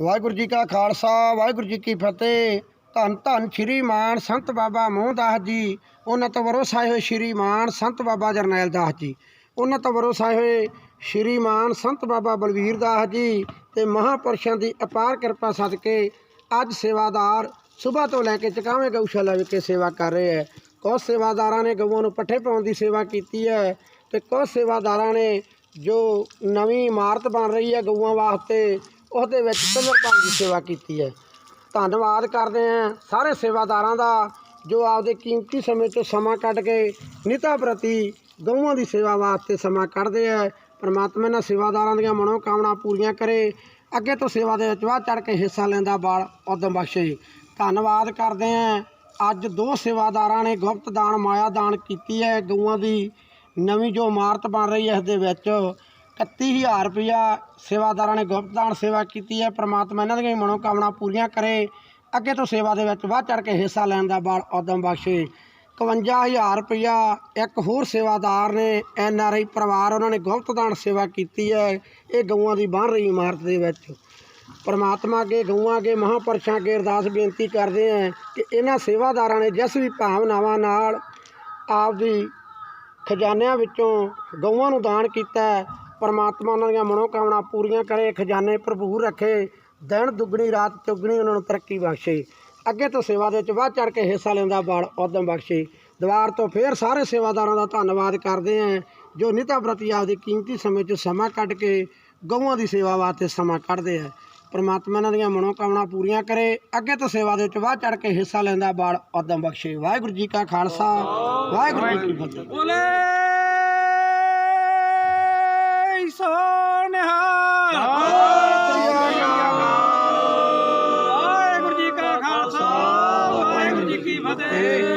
ਵਾਹਿਗੁਰੂ ਜੀ ਕਾ ਖਾਲਸਾ, ਵਾਹਿਗੁਰੂ ਜੀ ਕੀ ਫਤਿਹ। ਧੰਨ ਧੰਨ ਸ਼੍ਰੀ ਮਾਨ ਸੰਤ ਬਾਬਾ ਮੋਹਦਾਸ ਜੀ ਉਹਨਾਂ ਤੋਂ ਵਰੋਸਾਏ ਹੋਏ ਸ਼੍ਰੀ ਮਾਨ ਸੰਤ ਬਾਬਾ ਜਰਨੈਲ ਦਾਸ ਜੀ ਉਹਨਾਂ ਤੋਂ ਵਰੋਸਾਏ ਹੋਏ ਸ਼੍ਰੀ ਮਾਨ ਸੰਤ ਬਾਬਾ ਬਲਵੀਰ ਦਾਸ ਜੀ ਤੇ ਮਹਾਪੁਰਸ਼ਾਂ ਦੀ ਅਪਾਰ ਕਿਰਪਾ ਸਦਕੇ ਅੱਜ ਸੇਵਾਦਾਰ ਸਵੇਰ ਤੋਂ ਲੈ ਕੇ ਚਕਾਵੇਂ ਗਊਸ਼ਾਲਾ ਵਿਖੇ ਸੇਵਾ ਕਰ ਰਹੇ ਹੈ। ਕੁਝ ਸੇਵਾਦਾਰਾਂ ਨੇ ਗਊਆਂ ਨੂੰ ਪੱਠੇ ਪਾਉਣ ਦੀ ਸੇਵਾ ਕੀਤੀ ਹੈ ਤੇ ਕੁਝ ਸੇਵਾਦਾਰਾਂ ਨੇ ਜੋ ਨਵੀਂ ਇਮਾਰਤ ਬਣ ਰਹੀ ਹੈ ਗਊਆਂ ਵਾਸਤੇ ਉਹਦੇ ਵਿੱਚ ਪਿਲਰ ਦੀ ਸੇਵਾ ਕੀਤੀ ਹੈ। ਧੰਨਵਾਦ ਕਰਦੇ ਹਾਂ ਸਾਰੇ ਸੇਵਾਦਾਰਾਂ ਦਾ, ਜੋ ਆਪਦੇ ਕੀਮਤੀ ਸਮੇਂ ਤੋਂ ਸਮਾਂ ਕੱਢ ਕੇ ਨਿਤਾ ਪ੍ਰਤੀ ਗਊਆਂ ਦੀ ਸੇਵਾ ਵਾਸਤੇ ਸਮਾਂ ਕੱਢਦੇ ਆ ਪਰਮਾਤਮਾ ਇਹਨਾਂ ਸੇਵਾਦਾਰਾਂ ਦੀਆਂ ਮਨੋਕਾਮਨਾ ਪੂਰੀਆਂ ਕਰੇ। ਅੱਗੇ ਤੋਂ ਸੇਵਾ ਦੇ ਵਿੱਚ ਵੱਧ ਚੜ ਕੇ ਹਿੱਸਾ ਲੈਂਦਾ ਬਾਲ ਉਦਮ ਬਖਸ਼ੇ। ਧੰਨਵਾਦ ਕਰਦੇ ਹਾਂ। ਅੱਜ ਦੋ ਸੇਵਾਦਾਰਾਂ ਨੇ ਗੁਪਤ ਦਾਨ, ਮਾਇਆ ਦਾਨ ਕੀਤੀ ਹੈ। ਗਊਆਂ ਦੀ ਨਵੀਂ ਜੋ ਇਮਾਰਤ ਬਣ ਰਹੀ ਹੈ, ਇਸ ਦੇ ਵਿੱਚ 31000 ਰੁਪਇਆ ਸੇਵਾਦਾਰਾਂ ਨੇ ਗੁਪਤਦਾਨ ਸੇਵਾ ਕੀਤੀ ਹੈ। ਪ੍ਰਮਾਤਮਾ ਇਹਨਾਂ ਦੀਆਂ ਮਨੋਕਾਮਨਾ ਪੂਰੀਆਂ ਕਰੇ। ਅੱਗੇ ਤੋਂ ਸੇਵਾ ਦੇ ਵਿੱਚ ਵੱਧ ਚੜ ਕੇ ਹਿੱਸਾ ਲੈਣ ਦਾ ਬਾਲ ਉਦਮ ਬਖਸ਼ੇ। 51000 ਰੁਪਇਆ ਇੱਕ ਹੋਰ ਸੇਵਾਦਾਰ ਨੇ, ਐਨ ਆਰ ਆਈ ਪਰਿਵਾਰ ਉਹਨਾਂ ਨੇ ਗੁਪਤ ਦਾਨ ਸੇਵਾ ਕੀਤੀ ਹੈ। ਇਹ ਗਊਆਂ ਦੀ ਬਣ ਰਹੀ ਇਮਾਰਤ ਦੇ ਵਿੱਚ। ਪਰਮਾਤਮਾ ਅੱਗੇ, ਗਊਆਂ ਅੱਗੇ, ਮਹਾਂਪੁਰਸ਼ਾਂ ਅੱਗੇ ਅਰਦਾਸ ਬੇਨਤੀ ਕਰਦੇ ਹਾਂ ਕਿ ਇਹਨਾਂ ਸੇਵਾਦਾਰਾਂ ਨੇ ਜਿਸ ਵੀ ਭਾਵਨਾਵਾਂ ਨਾਲ ਆਪਦੀ ਖਜ਼ਾਨਿਆਂ ਵਿੱਚੋਂ ਗਊਆਂ ਨੂੰ ਦਾਨ ਕੀਤਾ ਪਰਮਾਤਮਾ ਉਹਨਾਂ ਦੀਆਂ ਮਨੋਕਾਮਨਾ ਪੂਰੀਆਂ ਕਰੇ, ਖਜ਼ਾਨੇ ਭਰਪੂਰ ਰੱਖੇ, ਦਿਨ ਦੁੱਗਣੀ, ਰਾਤ ਚੁੱਗਣੀ ਉਹਨਾਂ ਨੂੰ ਤਰੱਕੀ ਬਖਸ਼ੇ। ਅੱਗੇ ਤੋਂ ਸੇਵਾ ਦੇ ਵਿੱਚ ਵੱਧ ਚੜ ਕੇ ਹਿੱਸਾ ਲੈਂਦਾ ਬਾਲ ਉਦਮ ਬਖਸ਼ੇ। ਦੁਆਰ ਤੋਂ ਫੇਰ ਸਾਰੇ ਸੇਵਾਦਾਰਾਂ ਦਾ ਧੰਨਵਾਦ ਕਰਦੇ ਹਾਂ, ਜੋ ਨਿਤਾ ਪ੍ਰਤੀ ਆਪਦੀ ਕੀਮਤੀ ਸਮੇਂ 'ਚ ਸਮਾਂ ਕੱਢ ਕੇ ਗਊਆਂ ਦੀ ਸੇਵਾ ਵਾਸਤੇ ਸਮਾਂ ਕੱਢਦੇ ਆ। ਪਰਮਾਤਮਾ ਇਹਨਾਂ ਦੀਆਂ ਮਨੋਕਾਮਨਾ ਪੂਰੀਆਂ ਕਰੇ, ਅੱਗੇ ਤੋਂ ਸੇਵਾ ਦੇ ਵਿੱਚ ਵੱਧ ਚੜ ਕੇ ਹਿੱਸਾ ਲੈਂਦਾ ਬਾਲ ਉਦਮ ਬਖਸ਼ੇ। ਵਾਹਿਗੁਰੂ ਜੀ ਕਾ ਖਾਲਸਾ, ਵਾਹਿਗੁਰੂ ਜੀ ਕੀ ਫਤਿਹ। ਵਾਹਿਗੁਰੂ